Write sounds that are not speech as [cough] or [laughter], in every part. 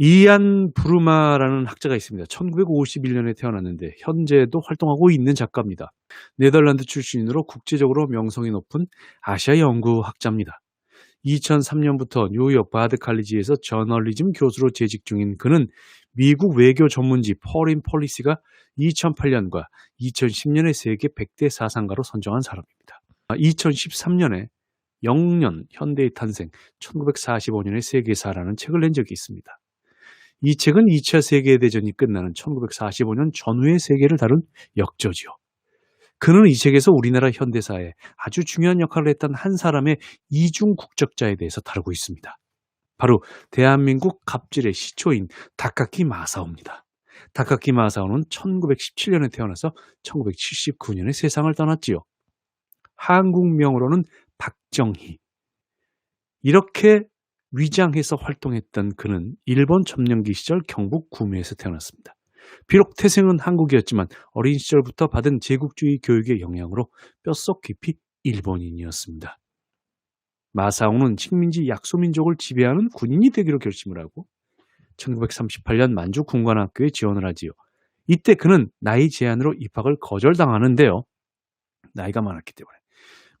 이안 부르마라는 학자가 있습니다. 1951년에 태어났는데 현재도 활동하고 있는 작가입니다. 네덜란드 출신으로 국제적으로 명성이 높은 아시아 연구 학자입니다. 2003년부터 뉴욕 바드 칼리지에서 저널리즘 교수로 재직 중인 그는 미국 외교 전문지 퍼린 폴리시가 2008년과 2010년에 세계 100대 사상가로 선정한 사람입니다. 2013년에 영년 현대의 탄생 1945년의 세계사라는 책을 낸 적이 있습니다. 이 책은 2차 세계대전이 끝나는 1945년 전후의 세계를 다룬 역조지요. 그는 이 책에서 우리나라 현대사에 아주 중요한 역할을 했던 한 사람의 이중 국적자에 대해서 다루고 있습니다. 바로 대한민국 갑질의 시초인 다카키 마사오입니다. 다카키 마사오는 1917년에 태어나서 1979년에 세상을 떠났지요. 한국명으로는 박정희. 이렇게 위장해서 활동했던 그는 일본 점령기 시절 경북 구미에서 태어났습니다. 비록 태생은 한국이었지만 어린 시절부터 받은 제국주의 교육의 영향으로 뼛속 깊이 일본인이었습니다. 마사오는 식민지 약소민족을 지배하는 군인이 되기로 결심을 하고 1938년 만주 군관학교에 지원을 하지요. 이때 그는 나이 제한으로 입학을 거절당하는데요. 나이가 많았기 때문에.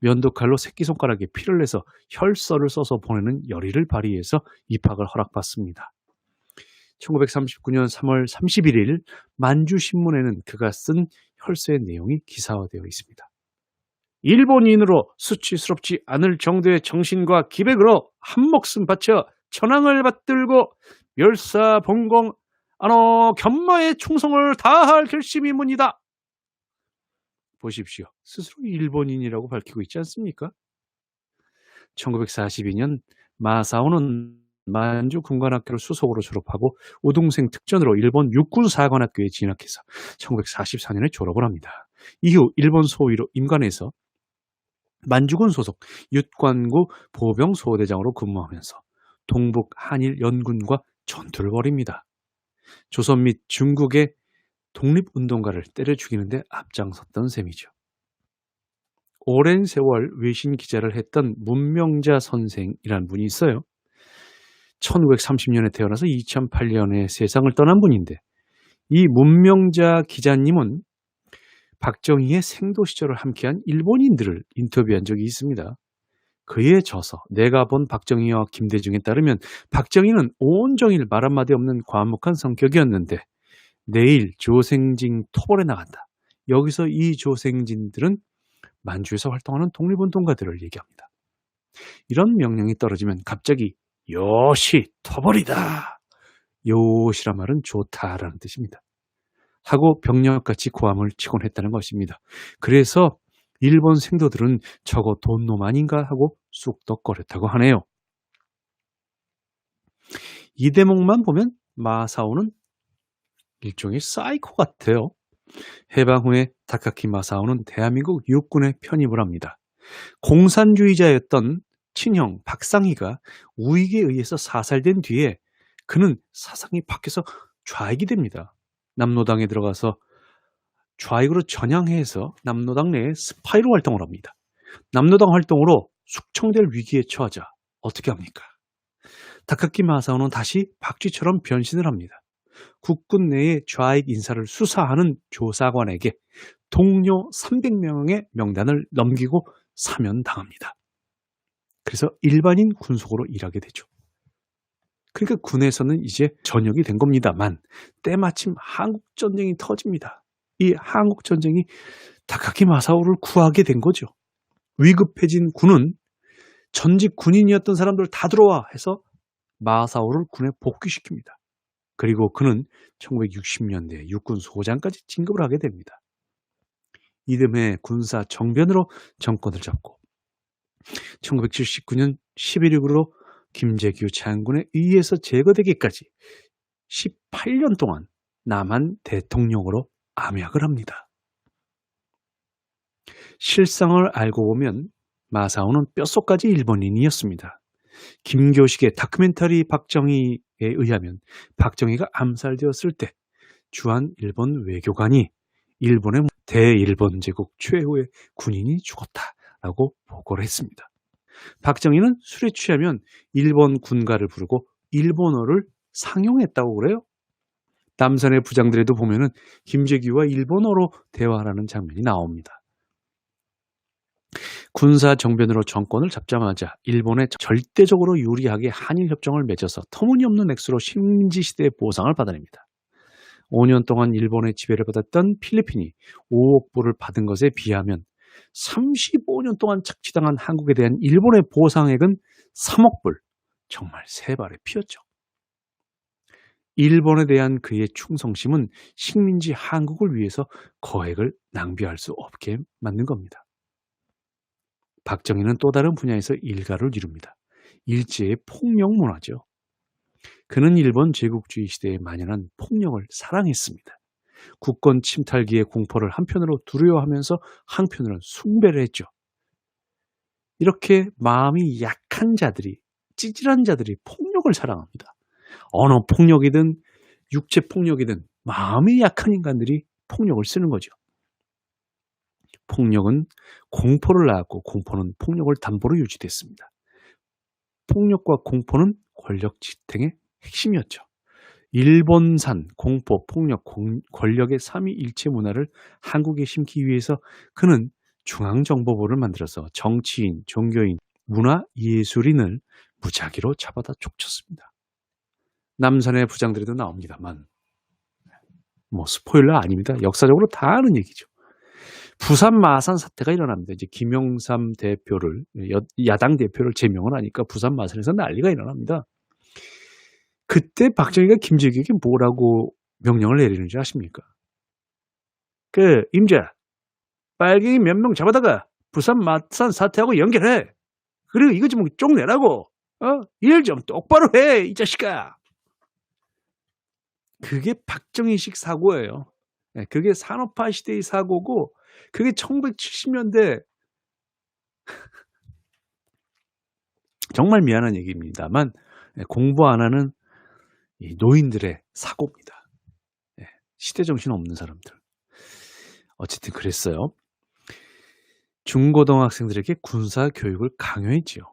면도칼로 새끼손가락에 피를 내서 혈서를 써서 보내는 열의를 발휘해서 입학을 허락받습니다. 1939년 3월 31일 만주신문에는 그가 쓴 혈서의 내용이 기사화되어 있습니다. 일본인으로 수치스럽지 않을 정도의 정신과 기백으로 한목숨 바쳐 천황을 받들고 멸사봉공 안어 견마의 충성을 다할 결심이문이다. 보십시오. 스스로 일본인이라고 밝히고 있지 않습니까? 1942년 마사오는 만주 군관학교를 수석으로 졸업하고 우동생 특전으로 일본 육군사관학교에 진학해서 1944년에 졸업을 합니다. 이후 일본 소위로 임관해서 만주군 소속 육관구 보병 소대장으로 근무하면서 동북 한일 연군과 전투를 벌입니다. 조선 및 중국의 독립운동가를 때려 죽이는데 앞장섰던 셈이죠. 오랜 세월 외신 기자를 했던 문명자 선생이라는 분이 있어요. 1930년에 태어나서 2008년에 세상을 떠난 분인데 이 문명자 기자님은 박정희의 생도 시절을 함께한 일본인들을 인터뷰한 적이 있습니다. 그에 져서 내가 본 박정희와 김대중에 따르면 박정희는 온종일 말 한마디 없는 과묵한 성격이었는데 내일 조생진 토벌에 나간다. 여기서 이 조생진들은 만주에서 활동하는 독립운동가들을 얘기합니다. 이런 명령이 떨어지면 갑자기 요시 토벌이다. 요시란 말은 좋다라는 뜻입니다. 하고 병력같이 고함을 치곤 했다는 것입니다. 그래서 일본 생도들은 저거 돈놈 아닌가 하고 쑥덕거렸다고 하네요. 이 대목만 보면 마사오는 일종의 사이코 같아요. 해방 후에 다카키 마사오는 대한민국 육군에 편입을 합니다. 공산주의자였던 친형 박상희가 우익에 의해서 사살된 뒤에 그는 사상이 바뀌어서 좌익이 됩니다. 남노당에 들어가서 좌익으로 전향해서 남노당 내에 스파이로 활동을 합니다. 남노당 활동으로 숙청될 위기에 처하자 어떻게 합니까? 다카키 마사오는 다시 박쥐처럼 변신을 합니다. 국군 내의 좌익 인사를 수사하는 조사관에게 동료 300명의 명단을 넘기고 사면당합니다. 그래서 일반인 군속으로 일하게 되죠. 그러니까 군에서는 이제 전역이 된 겁니다만 때마침 한국전쟁이 터집니다. 이 한국전쟁이 다카키 마사오를 구하게 된 거죠. 위급해진 군은 전직 군인이었던 사람들 다 들어와 해서 마사오를 군에 복귀시킵니다. 그리고 그는 1960년대 육군 소장까지 진급을 하게 됩니다. 이듬해 군사 정변으로 정권을 잡고 1979년 11.19로 김재규 장군에 의해서 제거되기까지 18년 동안 남한 대통령으로 암약을 합니다. 실상을 알고 보면 마사오는 뼛속까지 일본인이었습니다. 김교식의 다큐멘터리 박정희에 의하면 박정희가 암살되었을 때 주한 일본 외교관이 일본의 대일본 제국 최후의 군인이 죽었다라고 보고를 했습니다. 박정희는 술에 취하면 일본 군가를 부르고 일본어를 상용했다고 그래요. 남산의 부장들에도 보면은 김재규와 일본어로 대화하는 장면이 나옵니다. 군사 정변으로 정권을 잡자마자 일본에 절대적으로 유리하게 한일 협정을 맺어서 터무니없는 액수로 식민지 시대의 보상을 받아냅니다. 5년 동안 일본의 지배를 받았던 필리핀이 5억 불을 받은 것에 비하면 35년 동안 착취당한 한국에 대한 일본의 보상액은 3억 불. 정말 세 발에 피었죠. 일본에 대한 그의 충성심은 식민지 한국을 위해서 거액을 낭비할 수 없게 만든 겁니다. 박정희는 또 다른 분야에서 일가를 이룹니다. 일제의 폭력 문화죠. 그는 일본 제국주의 시대에 만연한 폭력을 사랑했습니다. 국권 침탈기의 공포를 한편으로 두려워하면서 한편으로는 숭배를 했죠. 이렇게 마음이 약한 자들이, 찌질한 자들이 폭력을 사랑합니다. 언어 폭력이든 육체 폭력이든 마음이 약한 인간들이 폭력을 쓰는 거죠. 폭력은 공포를 낳았고 공포는 폭력을 담보로 유지됐습니다. 폭력과 공포는 권력 지탱의 핵심이었죠. 일본산 공포, 폭력, 공, 권력의 삼위일체 문화를 한국에 심기 위해서 그는 중앙정보부를 만들어서 정치인, 종교인, 문화, 예술인을 무작위로 잡아다 족쳤습니다. 남산의 부장들에도 나옵니다만 뭐 스포일러 아닙니다. 역사적으로 다 아는 얘기죠. 부산 마산 사태가 일어납니다. 이제 김영삼 대표를 야당 대표를 제명을 하니까 부산 마산에서 난리가 일어납니다. 그때 박정희가 김재규에게 뭐라고 명령을 내리는지 아십니까? 그 임자 빨갱이 몇 명 잡아다가 부산 마산 사태하고 연결해. 그리고 이거 좀 쪽내라고. 어? 일 좀 똑바로 해, 이 자식아. 그게 박정희식 사고예요. 네, 그게 산업화 시대의 사고고, 그게 1970년대 [laughs] 정말 미안한 얘기입니다만 네, 공부 안 하는 노인들의 사고입니다. 네, 시대 정신 없는 사람들. 어쨌든 그랬어요. 중고등학생들에게 군사 교육을 강요했지요.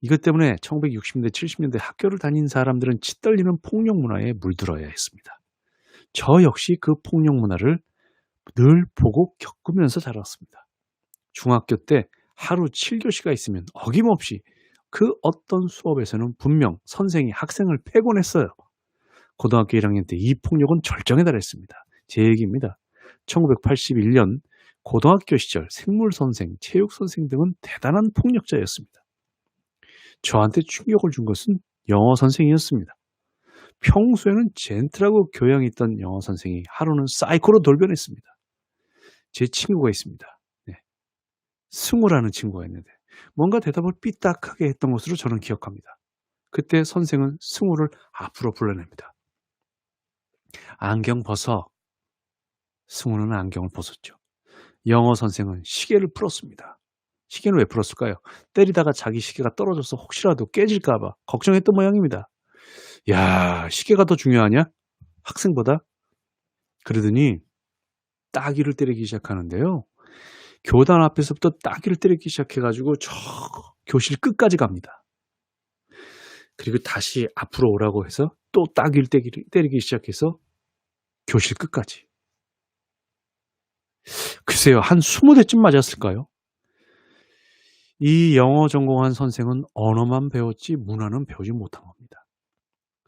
이것 때문에 1960년대, 70년대 학교를 다닌 사람들은 치떨리는 폭력 문화에 물들어야 했습니다. 저 역시 그 폭력 문화를 늘 보고 겪으면서 자랐습니다. 중학교 때 하루 7교시가 있으면 어김없이 그 어떤 수업에서는 분명 선생이 학생을 패곤 했어요. 고등학교 1학년 때 이 폭력은 절정에 달했습니다. 제 얘기입니다. 1981년 고등학교 시절 생물 선생, 체육 선생 등은 대단한 폭력자였습니다. 저한테 충격을 준 것은 영어 선생이었습니다. 평소에는 젠틀하고 교양이 있던 영어 선생이 하루는 사이코로 돌변했습니다. 제 친구가 있습니다. 네. 승우라는 친구가 있는데 뭔가 대답을 삐딱하게 했던 것으로 저는 기억합니다. 그때 선생은 승우를 앞으로 불러냅니다. 안경 벗어. 승우는 안경을 벗었죠. 영어 선생은 시계를 풀었습니다. 시계는 왜 풀었을까요? 때리다가 자기 시계가 떨어져서 혹시라도 깨질까봐 걱정했던 모양입니다. 야, 시계가 더 중요하냐? 학생보다? 그러더니 따귀를 때리기 시작하는데요. 교단 앞에서부터 따귀를 때리기 시작해가지고 저 교실 끝까지 갑니다. 그리고 다시 앞으로 오라고 해서 또 따귀를 때리기, 때리기 시작해서 교실 끝까지. 글쎄요, 한 20대쯤 맞았을까요? 이 영어 전공한 선생은 언어만 배웠지 문화는 배우지 못한 겁니다.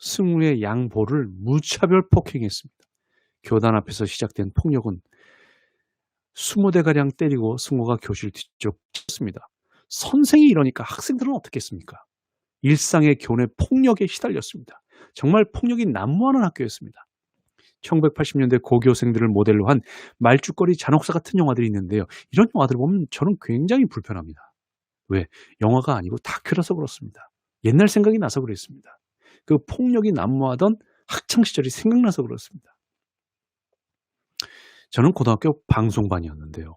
승우의 양보를 무차별 폭행했습니다. 교단 앞에서 시작된 폭력은 20대가량 때리고 승우가 교실 뒤쪽 쳤습니다. 선생이 이러니까 학생들은 어떻게 했습니까? 일상의 교내 폭력에 시달렸습니다. 정말 폭력이 난무하는 학교였습니다. 1980년대 고교생들을 모델로 한 말죽거리 잔혹사 같은 영화들이 있는데요. 이런 영화들을 보면 저는 굉장히 불편합니다. 왜? 영화가 아니고 다큐라서 그렇습니다. 옛날 생각이 나서 그랬습니다. 그 폭력이 난무하던 학창 시절이 생각나서 그렇습니다. 저는 고등학교 방송반이었는데요.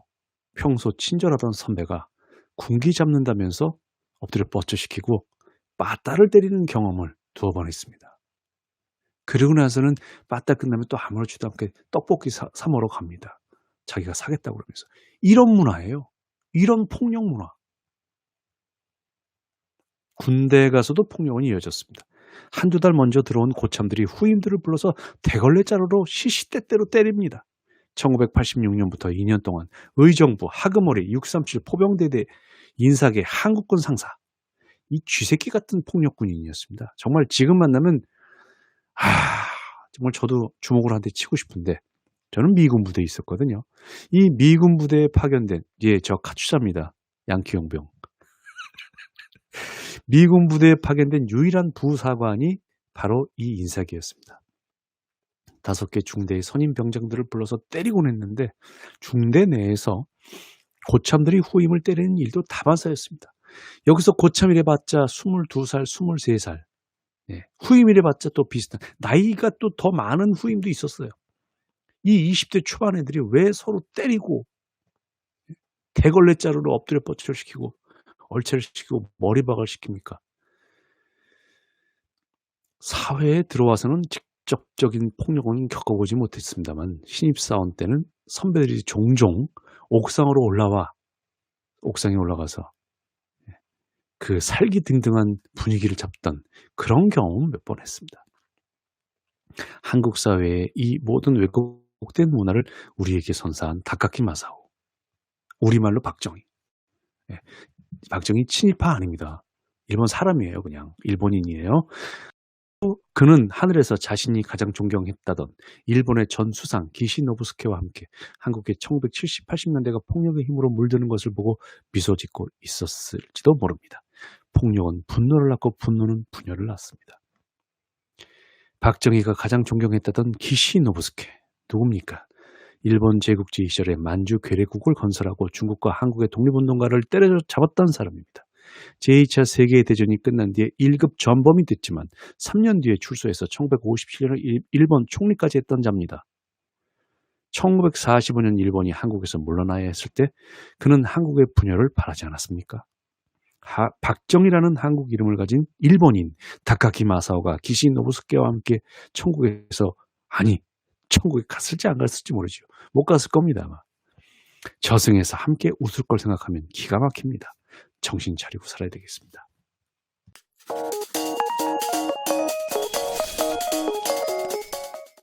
평소 친절하던 선배가 군기 잡는다면서 엎드려 뻗쳐시키고 빠따를 때리는 경험을 두어 번 했습니다. 그리고 나서는 빠따 끝나면 또 아무렇지도 않게 떡볶이 사, 사 먹으러 갑니다. 자기가 사겠다고 그러면서. 이런 문화예요. 이런 폭력 문화. 군대에 가서도 폭력은 이어졌습니다. 한두 달 먼저 들어온 고참들이 후임들을 불러서 대걸레 자루로 시시때때로 때립니다. 1986년부터 2년 동안 의정부, 하금오리, 637 포병대대 인사계 한국군 상사 이 쥐새끼 같은 폭력군인이었습니다. 정말 지금 만나면 아 정말 저도 주먹으로 한대 치고 싶은데 저는 미군 부대에 있었거든요. 이 미군 부대에 파견된 예, 저 카투사입니다. 양키 용병. 미군 부대에 파견된 유일한 부사관이 바로 이 인사기였습니다. 다섯 개 중대의 선임 병장들을 불러서 때리곤 했는데 중대 내에서 고참들이 후임을 때리는 일도 다반사였습니다. 여기서 고참이래 봤자 22살, 23살. 예, 후임이래 봤자 또 비슷한 나이가 또 더 많은 후임도 있었어요. 이 20대 초반 애들이 왜 서로 때리고 대걸레 자루로 엎드려 뻗치를 시키고 얼차를 시키고 머리박을 시킵니까? 사회에 들어와서는 직접적인 폭력은 겪어보지 못했습니다만 신입사원 때는 선배들이 종종 옥상으로 올라와 옥상에 올라가서 그 살기 등등한 분위기를 잡던 그런 경험 몇번 했습니다. 한국 사회의 이 모든 왜곡된 문화를 우리에게 선사한 다카키 마사오. 우리말로 박정희. 예, 박정희 친일파 아닙니다. 일본 사람이에요, 그냥. 일본인이에요. 그는 하늘에서 자신이 가장 존경했다던 일본의 전 수상 기시노부스케와 함께 한국의 1970, 80년대가 폭력의 힘으로 물드는 것을 보고 미소 짓고 있었을지도 모릅니다. 폭력은 분노를 낳고 분노는 분열을 낳습니다. 박정희가 가장 존경했다던 기시노부스케 누굽니까? 일본 제국주의 시절에 만주 괴뢰국을 건설하고 중국과 한국의 독립운동가를 때려잡았던 사람입니다. 제2차 세계대전이 끝난 뒤에 1급 전범이 됐지만 3년 뒤에 출소해서 1957년에 일본 총리까지 했던 자입니다. 1945년 일본이 한국에서 물러나야 했을 때 그는 한국의 분열을 바라지 않았습니까? 하, 박정희라는 한국 이름을 가진 일본인 다카키 마사오가 기시 노부스케와 함께 천국에서 아니 천국에 갔을지 안 갔을지 모르죠. 못 갔을 겁니다 아마. 저승에서 함께 웃을 걸 생각하면 기가 막힙니다. 정신 차리고 살아야 되겠습니다.